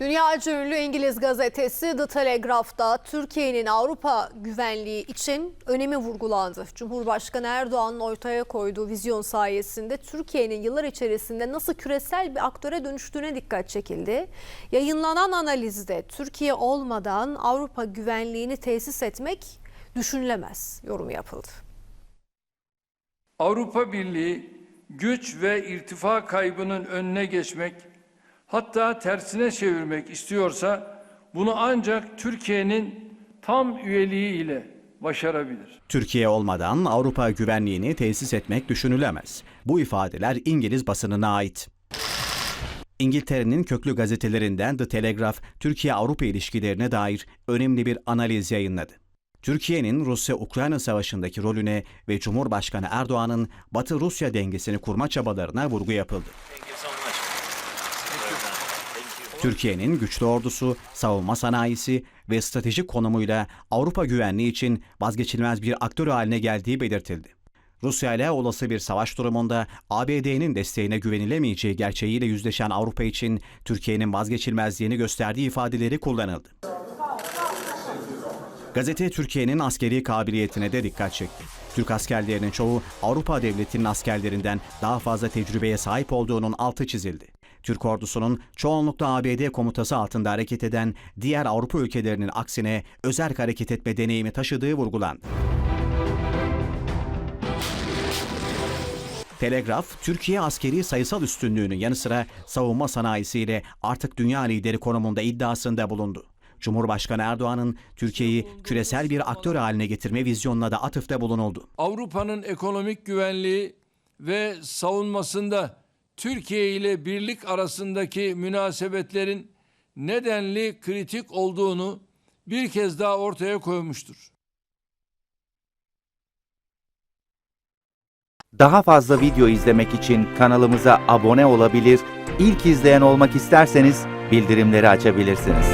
Dünyaca ünlü İngiliz gazetesi The Telegraph'ta Türkiye'nin Avrupa güvenliği için önemi vurgulandı. Cumhurbaşkanı Erdoğan'ın ortaya koyduğu vizyon sayesinde Türkiye'nin yıllar içerisinde nasıl küresel bir aktöre dönüştüğüne dikkat çekildi. Yayınlanan analizde Türkiye olmadan Avrupa güvenliğini tesis etmek düşünülemez yorumu yapıldı. Avrupa Birliği güç ve irtifa kaybının önüne geçmek, hatta tersine çevirmek istiyorsa bunu ancak Türkiye'nin tam üyeliği ile başarabilir. Türkiye olmadan Avrupa güvenliğini tesis etmek düşünülemez. Bu ifadeler İngiliz basınına ait. İngiltere'nin köklü gazetelerinden The Telegraph, Türkiye-Avrupa ilişkilerine dair önemli bir analiz yayınladı. Türkiye'nin Rusya-Ukrayna savaşındaki rolüne ve Cumhurbaşkanı Erdoğan'ın Batı-Rusya dengesini kurma çabalarına vurgu yapıldı. Türkiye'nin güçlü ordusu, savunma sanayisi ve stratejik konumuyla Avrupa güvenliği için vazgeçilmez bir aktör haline geldiği belirtildi. Rusya ile olası bir savaş durumunda ABD'nin desteğine güvenilemeyeceği gerçeğiyle yüzleşen Avrupa için Türkiye'nin vazgeçilmezliğini gösterdiği ifadeleri kullanıldı. Gazete Türkiye'nin askeri kabiliyetine de dikkat çekti. Türk askerlerinin çoğu Avrupa devletinin askerlerinden daha fazla tecrübeye sahip olduğunun altı çizildi. Türk ordusunun çoğunlukla ABD komutası altında hareket eden diğer Avrupa ülkelerinin aksine özerk hareket etme deneyimi taşıdığı vurgulandı. Telegraf, Türkiye askeri sayısal üstünlüğünün yanı sıra savunma sanayisiyle artık dünya lideri konumunda iddiasında bulundu. Cumhurbaşkanı Erdoğan'ın Türkiye'yi küresel bir aktör haline getirme vizyonuna da atıfta bulunuldu. Avrupa'nın ekonomik güvenliği ve savunmasında Türkiye ile birlik arasındaki münasebetlerin nedenli kritik olduğunu bir kez daha ortaya koymuştur. Daha fazla video izlemek için kanalımıza abone olabilir, ilk izleyen olmak isterseniz bildirimleri açabilirsiniz.